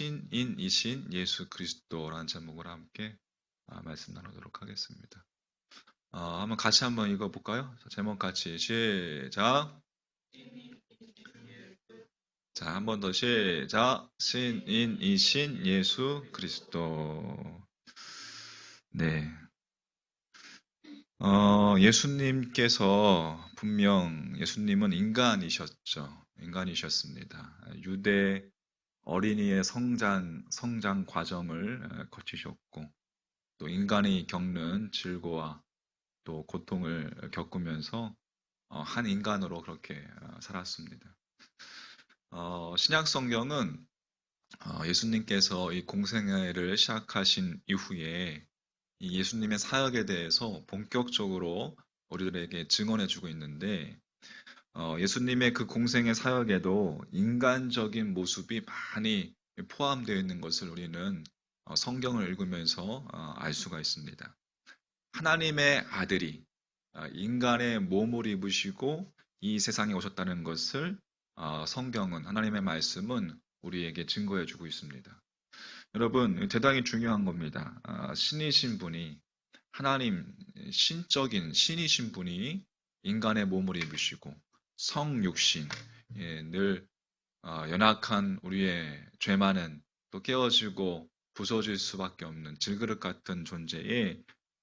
신인이신 예수 그리스도라는 제목으로 함께 아, 말씀 나누도록 하겠습니다. 어, 한번 같이 한번 읽어볼까요? 제목 같이 시작. 자, 한 번 더 시작. 신인이신 예수 그리스도. 네. 어, 예수님께서 분명 예수님은 인간이셨죠. 인간이셨습니다. 유대 어린이의 성장, 성장 과정을 거치셨고, 또 인간이 겪는 질고와 또 고통을 겪으면서 어, 한 인간으로 그렇게 어, 살았습니다. 어, 신약 성경은 예수님께서 이 공생애를 시작하신 이후에 이 예수님의 사역에 대해서 본격적으로 우리들에게 증언해 주고 있는데 예수님의 그 공생의 사역에도 인간적인 모습이 많이 포함되어 있는 것을 우리는 성경을 읽으면서 알 수가 있습니다. 하나님의 아들이 어, 인간의 몸을 입으시고 이 세상에 오셨다는 것을 어, 성경은 하나님의 말씀은 우리에게 증거해 주고 있습니다. 여러분 대단히 중요한 겁니다. 어, 신이신 분이 하나님 신적인 신이신 분이 인간의 몸을 입으시고 성육신 예, 늘 연약한 우리의 죄 많은 또 깨어지고 부서질 수밖에 없는 질그릇 같은 존재에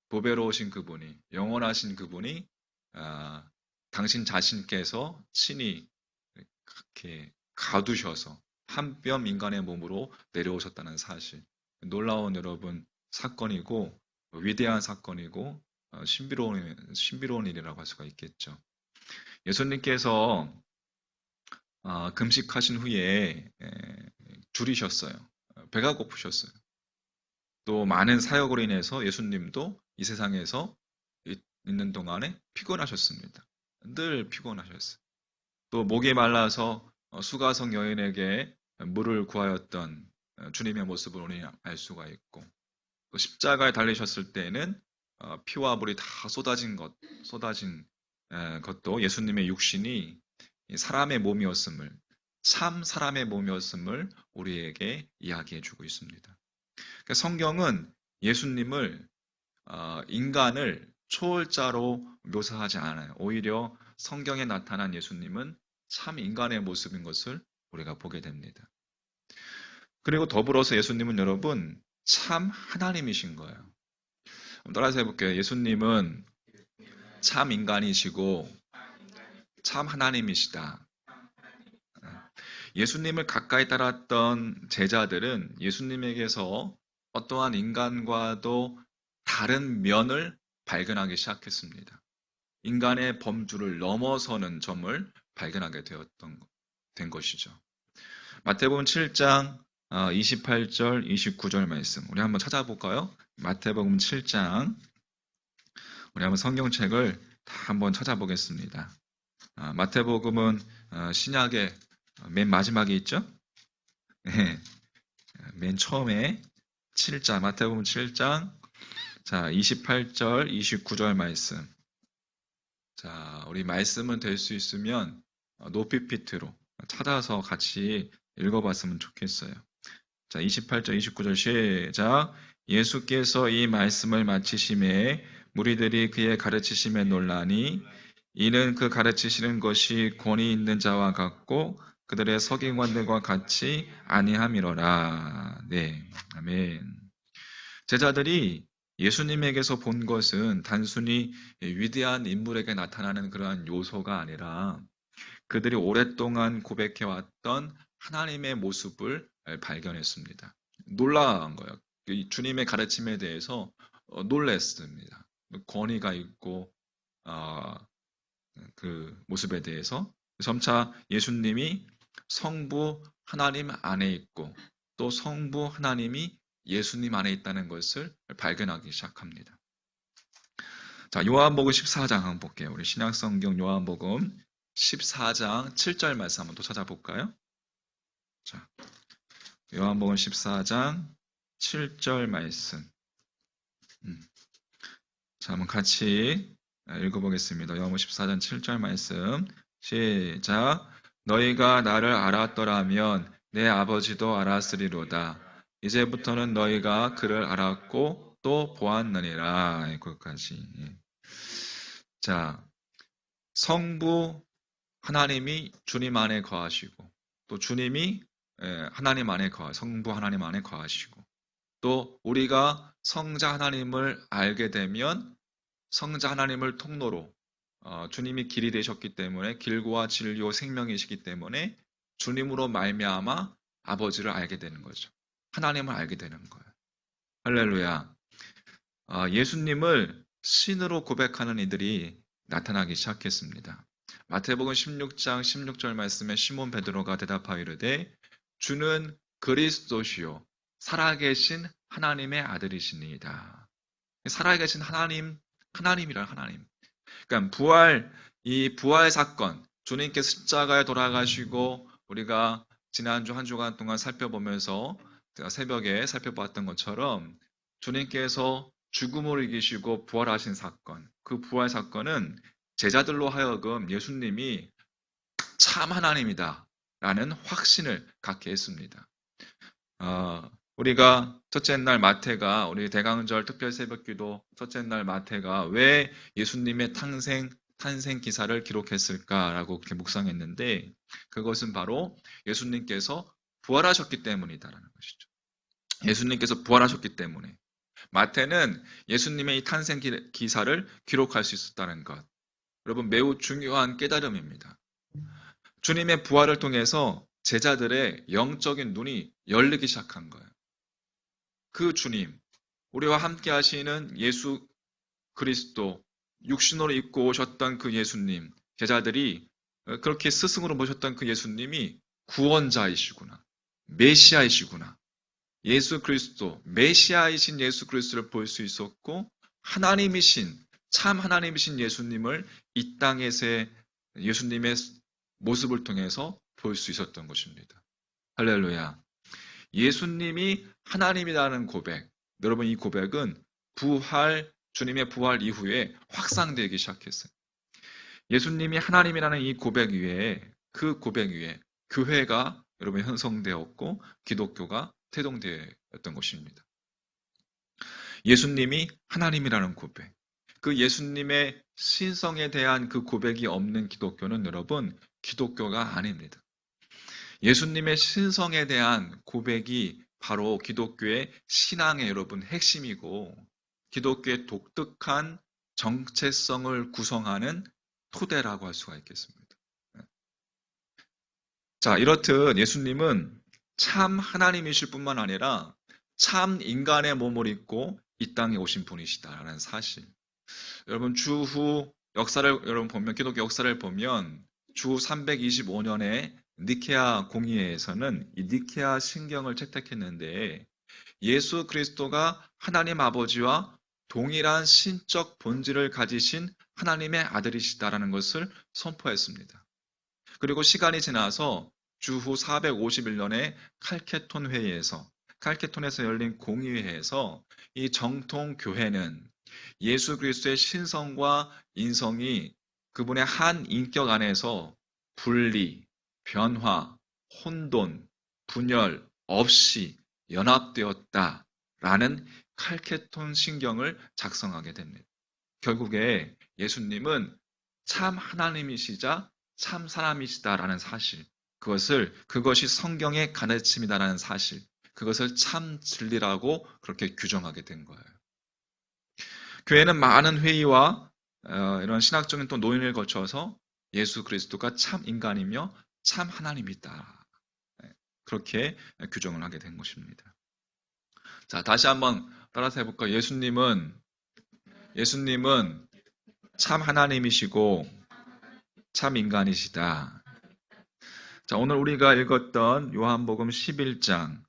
보배로우신 그분이 영원하신 그분이 아, 당신 자신께서 친히 이렇게 가두셔서 한 뼘 인간의 몸으로 내려오셨다는 사실 놀라운 여러분 사건이고 위대한 사건이고 어, 신비로운 신비로운 일이라고 할 수가 있겠죠. 예수님께서 어, 금식하신 후에 에, 줄이셨어요. 배가 고프셨어요. 또 많은 사역으로 인해서 예수님도 이 세상에서 있는 동안에 피곤하셨습니다. 늘 피곤하셨어요. 또 목이 말라서 어, 수가성 여인에게 물을 구하였던 어, 주님의 모습을 우리 알 수가 있고 또 십자가에 달리셨을 때에는 어, 피와 물이 다 쏟아진 것, 쏟아진 것도 예수님의 육신이 사람의 몸이었음을 참 사람의 몸이었음을 우리에게 이야기해주고 있습니다. 그러니까 성경은 예수님을 어, 인간을 초월자로 묘사하지 않아요. 오히려 성경에 나타난 예수님은 참 인간의 모습인 것을 우리가 보게 됩니다. 그리고 더불어서 예수님은 여러분 참 하나님이신 거예요. 따라서 해볼게요. 예수님은 참 인간이시고 참 하나님이시다. 예수님을 가까이 따랐던 제자들은 예수님에게서 어떠한 인간과도 다른 면을 발견하기 시작했습니다. 인간의 범주를 넘어서는 점을 발견하게 되었던 된 것이죠. 마태복음 7장 28절, 어, 29절 말씀. 우리 한번 찾아볼까요? 마태복음 7장. 우리 한번 성경책을 다 한번 찾아보겠습니다. 어, 마태복음은 어, 신약의 맨 마지막에 있죠? 네. 맨 처음에 7장, 마태복음 7장, 자, 28절, 29절 말씀. 자, 우리 말씀은 될 수 있으면 높이 피트로 찾아서 같이 읽어봤으면 좋겠어요. 자, 28절, 29절 시작. 예수께서 이 말씀을 마치심에 무리들이 그의 가르치심에 놀라니 이는 그 가르치시는 것이 권위 있는 자와 같고 그들의 서기관들과 같이 아니함이로라. 네. 아멘. 제자들이 예수님에게서 본 것은 단순히 위대한 인물에게 나타나는 그러한 요소가 아니라 그들이 오랫동안 고백해왔던 하나님의 모습을 발견했습니다. 놀라운 거예요. 주님의 가르침에 대해서 어, 놀랐습니다. 권위가 있고 어, 그 모습에 대해서 점차 예수님이 성부 하나님 안에 있고 또 성부 하나님이 예수님 안에 있다는 것을 발견하기 시작합니다. 자, 요한복음 14장 한번 볼게요. 우리 신약성경 요한복음 14장 7절 말씀 한번 또 찾아볼까요? 자, 요한복음 14장 7절 말씀. 음. 자, 한번 같이 읽어보겠습니다. 요한복음 14장 7절 말씀. 시작. 너희가 나를 알았더라면 내 아버지도 알았으리로다. 이제부터는 너희가 그를 알았고 또 보았느니라. 거기까지. 예. 자, 성부 하나님이 주님 안에 거하시고 또 주님이 예, 하나님 안에 거하, 성부 하나님 안에 거하시고 또 우리가 성자 하나님을 알게 되면 성자 하나님을 통로로 어, 주님이 길이 되셨기 때문에 길과 진리와 생명이시기 때문에 주님으로 말미암아 아버지를 알게 되는 거죠. 하나님을 알게 되는 거예요. 할렐루야. 어, 예수님을 신으로 고백하는 이들이 나타나기 시작했습니다. 마태복음 16장 16절 말씀에 시몬 베드로가 대답하여 이르되 주는 그리스도시요 살아계신 하나님의 아들이시니이다. 살아계신 하나님, 하나님이란 하나님. 그러니까 부활, 이 부활 사건, 주님께 십자가에 돌아가시고 우리가 지난주 한 주간 동안 살펴보면서 새벽에 살펴봤던 것처럼 주님께서 죽음을 이기시고 부활하신 사건, 그 부활 사건은 제자들로 하여금 예수님이 참 하나님이다 라는 확신을 갖게 했습니다. 어, 우리가 첫째 날 마태가 우리 대강절 특별 새벽기도 첫째 날 마태가 왜 예수님의 탄생 탄생 기사를 기록했을까라고 그렇게 묵상했는데 그것은 바로 예수님께서 부활하셨기 때문이다라는 것이죠. 예수님께서 부활하셨기 때문에 마태는 예수님의 이 탄생 기사를 기록할 수 있었다는 것. 여러분 매우 중요한 깨달음입니다. 주님의 부활을 통해서 제자들의 영적인 눈이 열리기 시작한 거예요. 그 주님, 우리와 함께 하시는 예수 그리스도, 육신으로 입고 오셨던 그 예수님, 제자들이 그렇게 스승으로 모셨던 그 예수님이 구원자이시구나. 메시아이시구나. 예수 그리스도, 메시아이신 예수 그리스도를 볼 수 있었고, 하나님이신, 참 하나님이신 예수님을 이 땅에서의 예수님의 모습을 통해서 볼 수 있었던 것입니다. 할렐루야. 예수님이 하나님이라는 고백. 여러분 이 고백은 부활, 주님의 부활 이후에 확산되기 시작했어요. 예수님이 하나님이라는 이 고백 위에 그 고백 위에 교회가 여러분 형성되었고 기독교가 태동되었던 것입니다. 예수님이 하나님이라는 고백. 그 예수님의 신성에 대한 그 고백이 없는 기독교는 여러분 기독교가 아닙니다. 예수님의 신성에 대한 고백이 바로 기독교의 신앙의 여러분 핵심이고 기독교의 독특한 정체성을 구성하는 토대라고 할 수가 있겠습니다. 자, 이렇듯 예수님은 참 하나님이실 뿐만 아니라 참 인간의 몸을 입고 이 땅에 오신 분이시다라는 사실. 여러분 주후 역사를 여러분 보면 기독교 역사를 보면 주 325년에 니케아 공의회에서는 이 니케아 신경을 채택했는데 예수 그리스도가 하나님 아버지와 동일한 신적 본질을 가지신 하나님의 아들이시다라는 것을 선포했습니다. 그리고 시간이 지나서 주후 451년에 칼케톤 회의에서 칼케톤에서 열린 공의회에서 이 정통 교회는 예수 그리스도의 신성과 인성이 그분의 한 인격 안에서 분리, 변화, 혼돈, 분열 없이 연합되었다 라는 칼케톤 신경을 작성하게 됩니다. 결국에 예수님은 참 하나님이시자 참 사람이시다라는 사실, 그것을 그것이 성경의 가르침이다라는 사실, 그것을 참 진리라고 그렇게 규정하게 된 거예요. 교회는 많은 회의와 어, 이런 신학적인 또 노인을 거쳐서 예수 그리스도가 참 인간이며 참 하나님이다. 네, 그렇게 규정을 하게 된 것입니다. 자, 다시 한번 따라서 해볼까요? 예수님은, 예수님은 참 하나님이시고 참 인간이시다. 자, 오늘 우리가 읽었던 요한복음 11장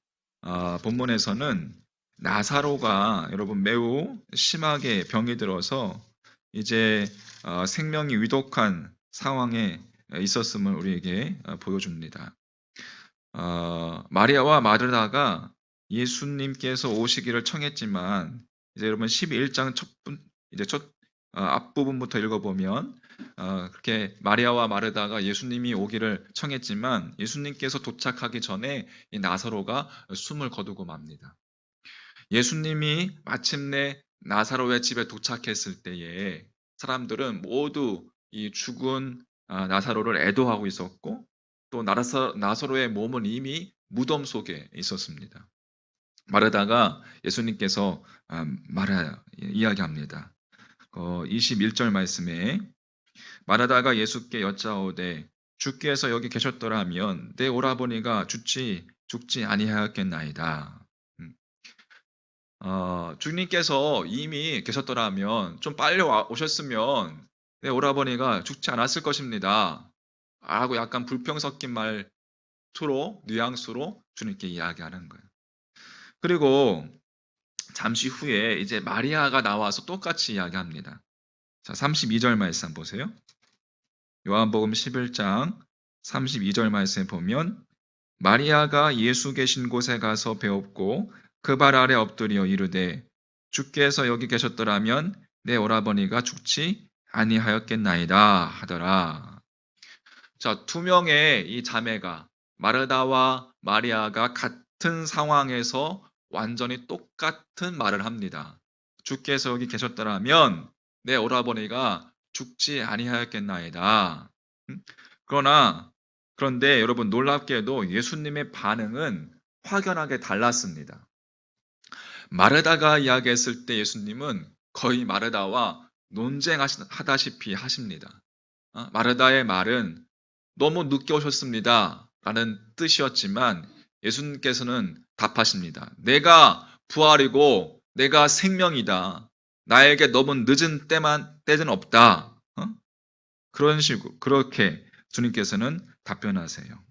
어, 본문에서는 나사로가 여러분 매우 심하게 병이 들어서 이제 어, 생명이 위독한 상황에 있었음을 우리에게 어, 보여줍니다. 어, 마리아와 마르다가 예수님께서 오시기를 청했지만 이제 여러분 11장 첫 분, 이제 첫 어, 앞부분부터 읽어보면 어, 그렇게 마리아와 마르다가 예수님이 오기를 청했지만 예수님께서 도착하기 전에 이 나사로가 숨을 거두고 맙니다. 예수님이 마침내 나사로의 집에 도착했을 때에 사람들은 모두 이 죽은 아, 나사로를 애도하고 있었고 또 나사, 나사로의 몸은 이미 무덤 속에 있었습니다. 마르다가 예수님께서 아, 말하 이야기합니다. 어, 21절 말씀에 마르다가 예수께 여짜오되 주께서 여기 계셨더라면 내 오라버니가 죽지 죽지 아니하였겠나이다. 음. 어, 주님께서 이미 계셨더라면 좀 빨리 와, 오셨으면 내 오라버니가 죽지 않았을 것입니다. 라고 약간 불평 섞인 말투로 뉘앙스로 주님께 이야기하는 거예요. 그리고 잠시 후에 이제 마리아가 나와서 똑같이 이야기합니다. 자, 32절 말씀 보세요. 요한복음 11장 32절 말씀에 보면 마리아가 예수 계신 곳에 가서 배웠고 그 발 아래 엎드려 이르되 주께서 여기 계셨더라면 내 오라버니가 죽지 아니하였겠나이다 하더라. 자, 두 명의 이 자매가 마르다와 마리아가 같은 상황에서 완전히 똑같은 말을 합니다. 주께서 여기 계셨더라면 내 오라버니가 죽지 아니하였겠나이다. 그러나 그런데 여러분 놀랍게도 예수님의 반응은 확연하게 달랐습니다. 마르다가 이야기했을 때 예수님은 거의 마르다와 논쟁하다시피 하십니다. 어? 마르다의 말은 너무 늦게 오셨습니다. 라는 뜻이었지만 예수님께서는 답하십니다. 내가 부활이고 내가 생명이다. 나에게 너무 늦은 때만 때는 없다. 어? 그런 식으로 그렇게 주님께서는 답변하세요.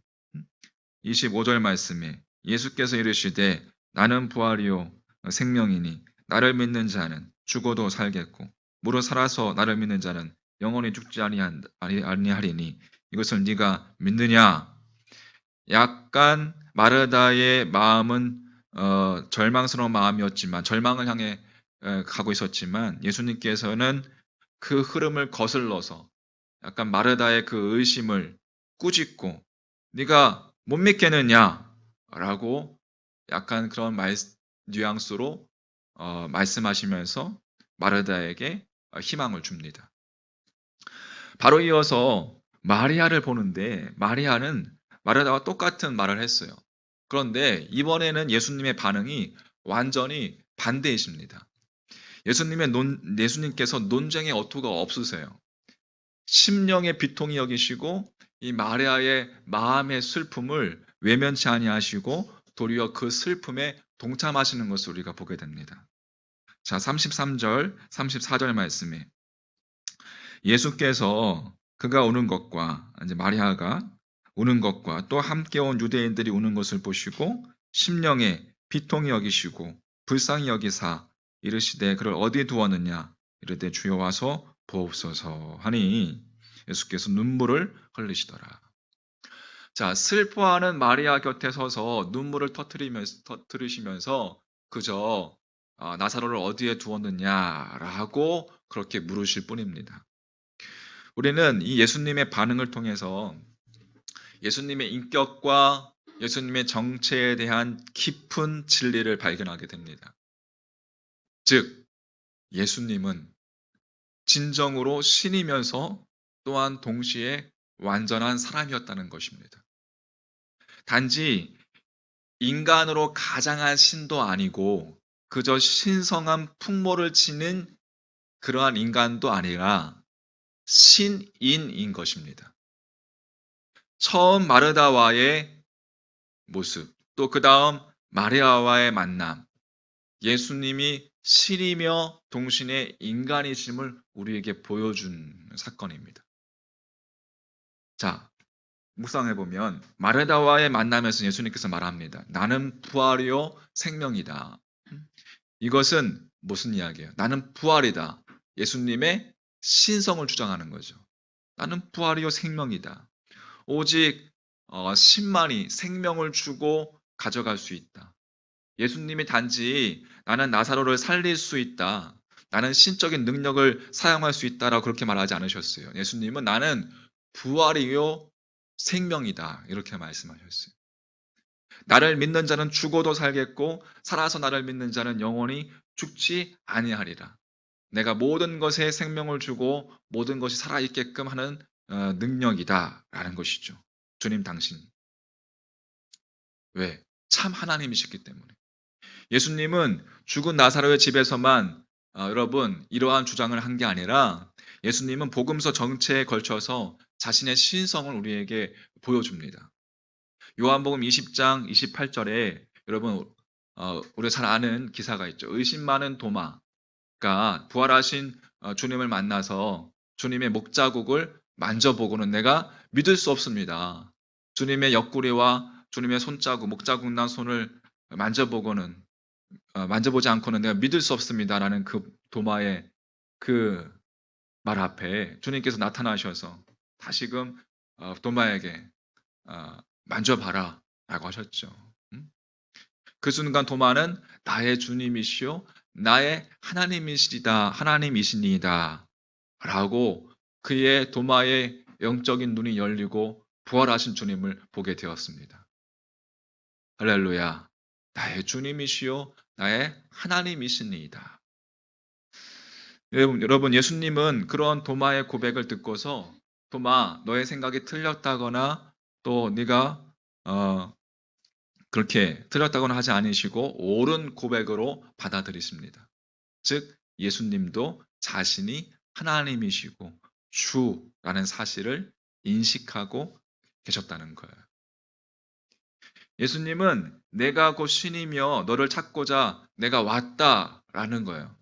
25절 말씀에 예수께서 이르시되 나는 부활이요 생명이니 나를 믿는 자는 죽어도 살겠고 무릇 살아서 나를 믿는 자는 영원히 죽지 아니하리니 이것을 네가 믿느냐? 약간 마르다의 마음은 어, 절망스러운 마음이었지만 절망을 향해 에, 가고 있었지만 예수님께서는 그 흐름을 거슬러서 약간 마르다의 그 의심을 꾸짖고 네가 못 믿겠느냐라고 약간 그런 말, 뉘앙스로 어, 말씀하시면서 마르다에게 희망을 줍니다. 바로 이어서 마리아를 보는데 마리아는 마르다와 똑같은 말을 했어요. 그런데 이번에는 예수님의 반응이 완전히 반대이십니다. 예수님의 논, 예수님께서 논쟁의 어투가 없으세요. 심령의 비통이 여기시고 이 마리아의 마음의 슬픔을 외면치 아니하시고 도리어 그 슬픔에 동참하시는 것을 우리가 보게 됩니다. 자, 33절, 34절 말씀에 예수께서 그가 오는 것과 이제 마리아가 오는 것과 또 함께 온 유대인들이 오는 것을 보시고 심령에 비통이 여기시고 불쌍히 여기사 이르시되 그를 어디에 두었느냐 이르되 주여 와서 보옵소서 하니 예수께서 눈물을 흘리시더라. 자, 슬퍼하는 마리아 곁에 서서 눈물을 터트리면서, 터트리시면서 그저 아, 나사로를 어디에 두었느냐라고 그렇게 물으실 뿐입니다. 우리는 이 예수님의 반응을 통해서 예수님의 인격과 예수님의 정체에 대한 깊은 진리를 발견하게 됩니다. 즉, 예수님은 진정으로 신이면서 또한 동시에 완전한 사람이었다는 것입니다. 단지 인간으로 가장한 신도 아니고 그저 신성한 풍모를 지닌 그러한 인간도 아니라 신인인 것입니다. 처음 마르다와의 모습, 또 그 다음 마리아와의 만남, 예수님이 신이며 동시에 인간이심을 우리에게 보여준 사건입니다. 자, 묵상해 보면 마르다와의 만남에서 예수님께서 말합니다. 나는 부활이요 생명이다. 이것은 무슨 이야기예요? 나는 부활이다. 예수님의 신성을 주장하는 거죠. 나는 부활이요 생명이다. 오직 어, 신만이 생명을 주고 가져갈 수 있다. 예수님이 단지 나는 나사로를 살릴 수 있다. 나는 신적인 능력을 사용할 수 있다라고 그렇게 말하지 않으셨어요. 예수님은 나는 부활이요 생명이다 이렇게 말씀하셨어요. 나를 믿는 자는 죽어도 살겠고 살아서 나를 믿는 자는 영원히 죽지 아니하리라. 내가 모든 것에 생명을 주고 모든 것이 살아 있게끔 하는 어, 능력이다라는 것이죠. 주님 당신. 왜? 참 하나님이셨기 때문에. 예수님은 죽은 나사로의 집에서만 어, 여러분 이러한 주장을 한 게 아니라 예수님은 복음서 전체에 걸쳐서 자신의 신성을 우리에게 보여줍니다. 요한복음 20장 28절에 여러분 어, 우리가 잘 아는 기사가 있죠. 의심 많은 도마가 부활하신 어, 주님을 만나서 주님의 목자국을 만져보고는 내가 믿을 수 없습니다. 주님의 옆구리와 주님의 손자국, 목자국 난 손을 만져보고는 어, 만져보지 않고는 내가 믿을 수 없습니다라는 그 도마의 그 말 앞에 주님께서 나타나셔서 다시금 어, 도마에게 어, 만져봐라 라고 하셨죠. 음? 그 순간 도마는 나의 주님이시요 나의 하나님이시다 하나님이시니이다 라고 그의 도마의 영적인 눈이 열리고 부활하신 주님을 보게 되었습니다. 할렐루야. 나의 주님이시요 나의 하나님이시니이다. 여러분, 예수님은 그런 도마의 고백을 듣고서 도마, 너의 생각이 틀렸다거나 또 네가 어, 그렇게 틀렸다고는 하지 않으시고 옳은 고백으로 받아들이십니다. 즉 예수님도 자신이 하나님이시고 주라는 사실을 인식하고 계셨다는 거예요. 예수님은 내가 곧 신이며 너를 찾고자 내가 왔다라는 거예요.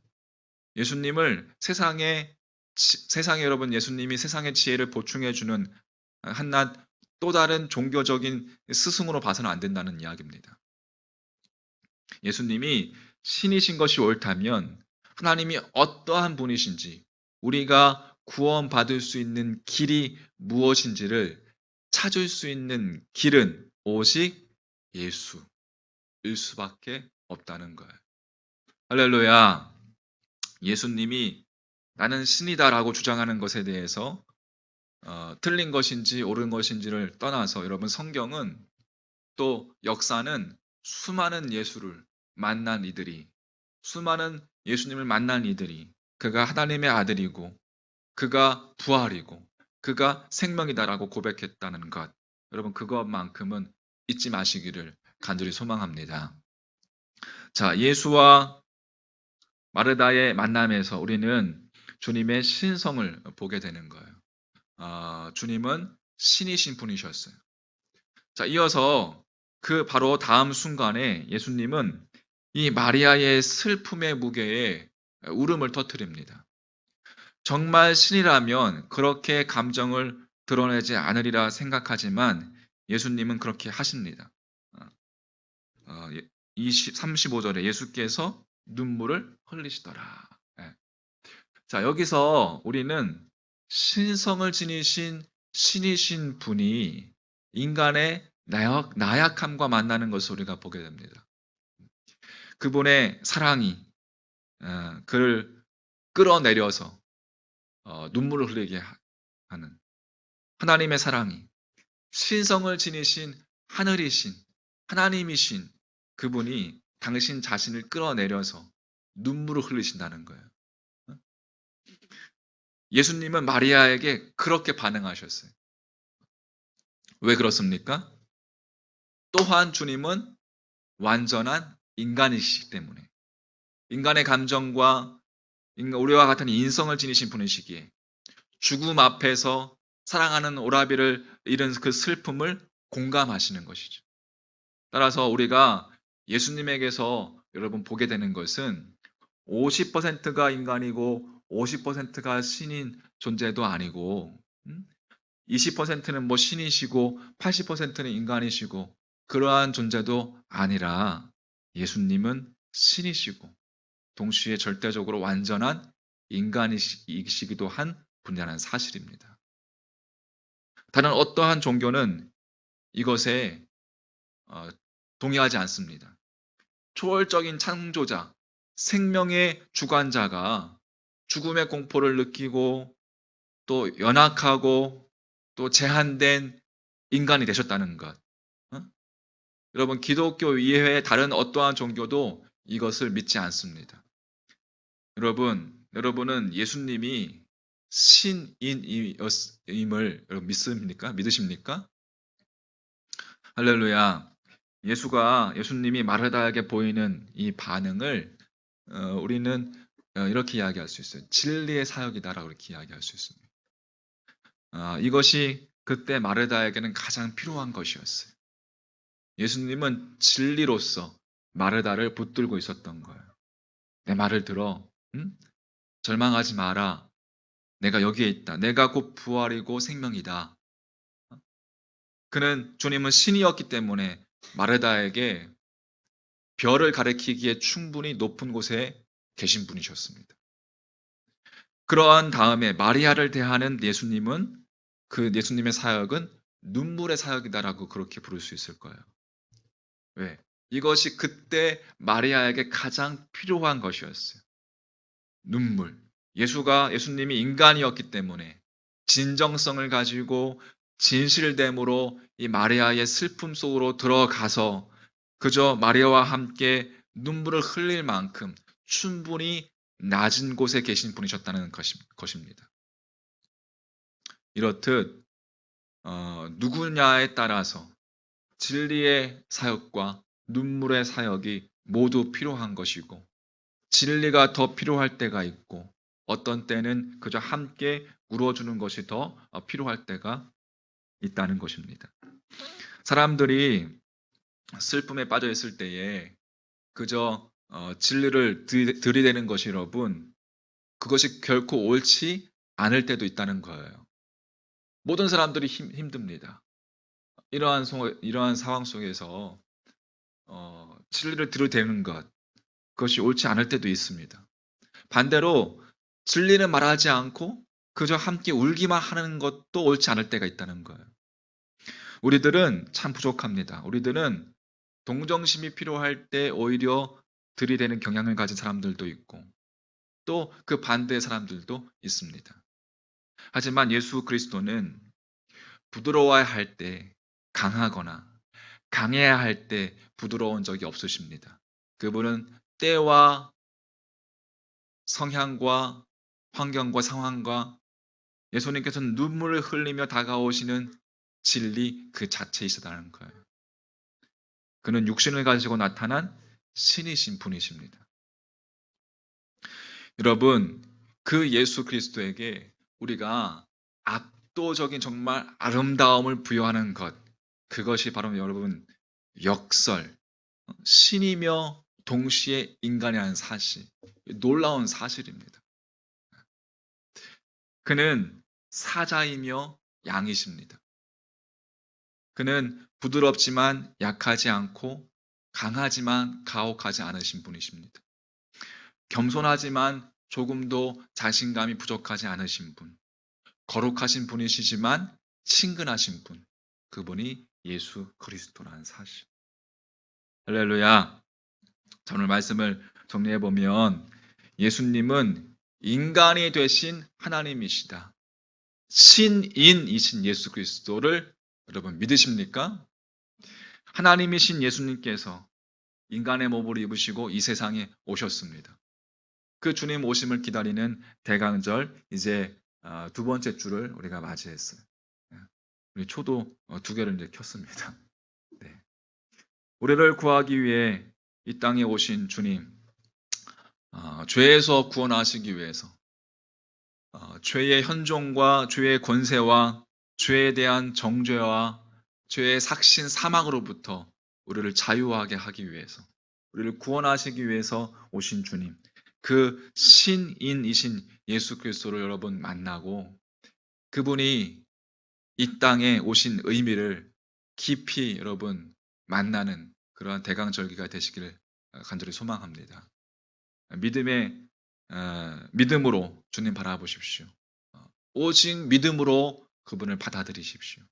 예수님을 세상에 세상에 여러분 예수님이 세상의 지혜를 보충해 주는 한낱 또 다른 종교적인 스승으로 봐서는 안 된다는 이야기입니다. 예수님이 신이신 것이 옳다면 하나님이 어떠한 분이신지 우리가 구원받을 수 있는 길이 무엇인지를 찾을 수 있는 길은 오직 예수일 수밖에 없다는 거예요. 할렐루야. 예수님이 나는 신이다라고 주장하는 것에 대해서 어, 틀린 것인지 옳은 것인지를 떠나서 여러분 성경은 또 역사는 수많은 예수를 만난 이들이 수많은 예수님을 만난 이들이 그가 하나님의 아들이고 그가 부활이고 그가 생명이다라고 고백했다는 것 여러분 그것만큼은 잊지 마시기를 간절히 소망합니다. 자, 예수와 마르다의 만남에서 우리는 주님의 신성을 보게 되는 거예요. 어, 주님은 신이신 분이셨어요. 자, 이어서 그 바로 다음 순간에 예수님은 이 마리아의 슬픔의 무게에 울음을 터뜨립니다. 정말 신이라면 그렇게 감정을 드러내지 않으리라 생각하지만 예수님은 그렇게 하십니다. 20, 어, 35절에 예수께서 눈물을 흘리시더라. 예. 자, 여기서 우리는 신성을 지니신 신이신 분이 인간의 나약, 나약함과 만나는 것을 우리가 보게 됩니다. 그분의 사랑이 어, 그를 끌어내려서 어, 눈물을 흘리게 하는 하나님의 사랑이 신성을 지니신 하늘이신 하나님이신 그분이 당신 자신을 끌어내려서 눈물을 흘리신다는 거예요. 예수님은 마리아에게 그렇게 반응하셨어요. 왜 그렇습니까? 또한 주님은 완전한 인간이시기 때문에 인간의 감정과 우리와 같은 인성을 지니신 분이시기에 죽음 앞에서 사랑하는 오라비를 잃은 그 슬픔을 공감하시는 것이죠. 따라서 우리가 예수님에게서 여러분 보게 되는 것은 50%가 인간이고 50%가 신인 존재도 아니고 20%는 음? 뭐 신이시고 80%는 인간이시고 그러한 존재도 아니라 예수님은 신이시고 동시에 절대적으로 완전한 인간이시기도 한 분야라는 사실입니다. 다른 어떠한 종교는 이것에 어, 동의하지 않습니다. 초월적인 창조자, 생명의 주관자가 죽음의 공포를 느끼고 또 연약하고 또 제한된 인간이 되셨다는 것. 어? 여러분 기독교 이외의 다른 어떠한 종교도 이것을 믿지 않습니다. 여러분, 여러분은 예수님이 신인임을 믿습니까? 믿으십니까? 할렐루야. 예수가 예수님이 마르다에게 보이는 이 반응을 어, 우리는 어, 이렇게 이야기할 수 있어요. 진리의 사역이다라고 이렇게 이야기할 수 있습니다. 아, 이것이 그때 마르다에게는 가장 필요한 것이었어요. 예수님은 진리로서 마르다를 붙들고 있었던 거예요. 내 말을 들어, 응? 절망하지 마라. 내가 여기에 있다. 내가 곧 부활이고 생명이다. 그는 주님은 신이었기 때문에 마르다에게 별을 가리키기에 충분히 높은 곳에 계신 분이셨습니다. 그러한 다음에 마리아를 대하는 예수님은 그 예수님의 사역은 눈물의 사역이다라고 그렇게 부를 수 있을 거예요. 왜? 이것이 그때 마리아에게 가장 필요한 것이었어요. 눈물. 예수가 예수님이 인간이었기 때문에 진정성을 가지고 진실됨으로 이 마리아의 슬픔 속으로 들어가서 그저 마리아와 함께 눈물을 흘릴 만큼 충분히 낮은 곳에 계신 분이셨다는 것입니다. 이렇듯 어, 누구냐에 따라서 진리의 사역과 눈물의 사역이 모두 필요한 것이고 진리가 더 필요할 때가 있고 어떤 때는 그저 함께 울어주는 것이 더 필요할 때가 있다는 것입니다. 사람들이 슬픔에 빠져 있을 때에 그저 어, 진리를 들이대는 것이 여러분 그것이 결코 옳지 않을 때도 있다는 거예요. 모든 사람들이 힘, 힘듭니다. 이러한, 이러한 상황 속에서 어, 진리를 들이대는 것 그것이 옳지 않을 때도 있습니다. 반대로 진리는 말하지 않고 그저 함께 울기만 하는 것도 옳지 않을 때가 있다는 거예요. 우리들은 참 부족합니다. 우리들은 동정심이 필요할 때 오히려 들이대는 경향을 가진 사람들도 있고 또 그 반대의 사람들도 있습니다. 하지만 예수 그리스도는 부드러워야 할 때 강하거나 강해야 할 때 부드러운 적이 없으십니다. 그분은 때와 성향과 환경과 상황과 예수님께서는 눈물을 흘리며 다가오시는 진리 그 자체이시다는 거예요. 그는 육신을 가지고 나타난 신이신 분이십니다. 여러분, 그 예수 그리스도에게 우리가 압도적인 정말 아름다움을 부여하는 것, 그것이 바로 여러분 역설, 신이며 동시에 인간이라는 사실, 놀라운 사실입니다. 그는 사자이며 양이십니다. 그는 부드럽지만 약하지 않고 강하지만 가혹하지 않으신 분이십니다. 겸손하지만 조금도 자신감이 부족하지 않으신 분. 거룩하신 분이시지만 친근하신 분. 그분이 예수 그리스도라는 사실. 할렐루야. 오늘 말씀을 정리해 보면 예수님은 인간이 되신 하나님이시다. 신인이신 예수 그리스도를 여러분 믿으십니까? 하나님이신 예수님께서 인간의 몸을 입으시고 이 세상에 오셨습니다. 그 주님 오심을 기다리는 대강절 이제 어, 두 번째 주를 우리가 맞이했어요. 예. 우리 초도 어, 두 개를 이제 켰습니다. 네. 우리를 구하기 위해 이 땅에 오신 주님, 어, 죄에서 구원하시기 위해서 죄의 현종과 죄의 권세와 죄에 대한 정죄와 죄의 삭신 사망으로부터 우리를 자유하게 하기 위해서 우리를 구원하시기 위해서 오신 주님 그 신인이신 예수 그리스도를 여러분 만나고 그분이 이 땅에 오신 의미를 깊이 여러분 만나는 그러한 대강절기가 되시기를 간절히 소망합니다. 믿음의 어, 믿음으로 주님 바라보십시오. 오직 믿음으로 그분을 받아들이십시오.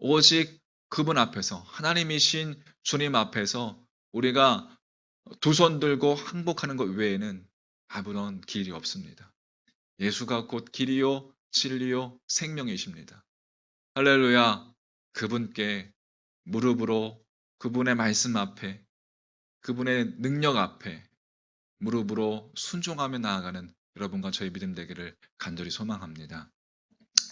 오직 그분 앞에서 하나님이신 주님 앞에서 우리가 두 손 들고 항복하는 것 외에는 아무런 길이 없습니다. 예수가 곧 길이요, 진리요, 생명이십니다. 할렐루야! 그분께 무릎으로 그분의 말씀 앞에 그분의 능력 앞에 무릎으로 순종하며 나아가는 여러분과 저희 믿음 되기를 간절히 소망합니다.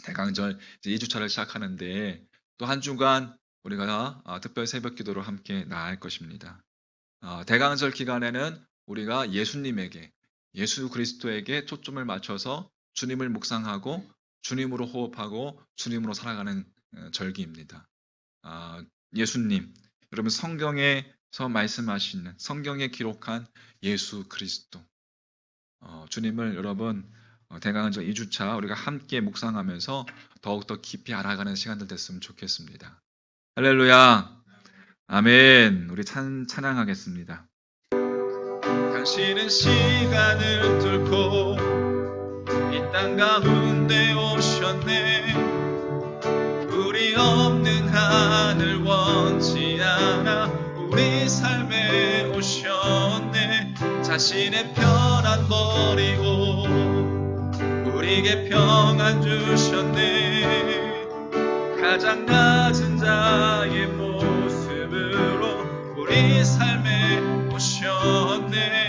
대강절 이제 2주차를 시작하는데 또 한 주간 우리가 아, 특별 새벽 기도로 함께 나아갈 것입니다. 어, 대강절 기간에는 우리가 예수님에게 예수 그리스도에게 초점을 맞춰서 주님을 묵상하고 주님으로 호흡하고 주님으로 살아가는 어, 절기입니다. 아, 예수님, 여러분 성경에서 말씀하시는 성경에 기록한 예수 그리스도 어, 주님을 여러분 어, 대강절 2주차 우리가 함께 묵상하면서 더욱더 깊이 알아가는 시간들 됐으면 좋겠습니다. 할렐루야. 아멘. 우리 찬, 찬양하겠습니다. 당신은 시간을 뚫고 이 땅 가운데 오셨네. 우리 없는 하늘 원치 않아 우리 삶에 오셨네. 자신의 편안 버리고 우리에게 평안 주셨네. 가장 낮은 자의 모습으로 우리 삶에 오셨네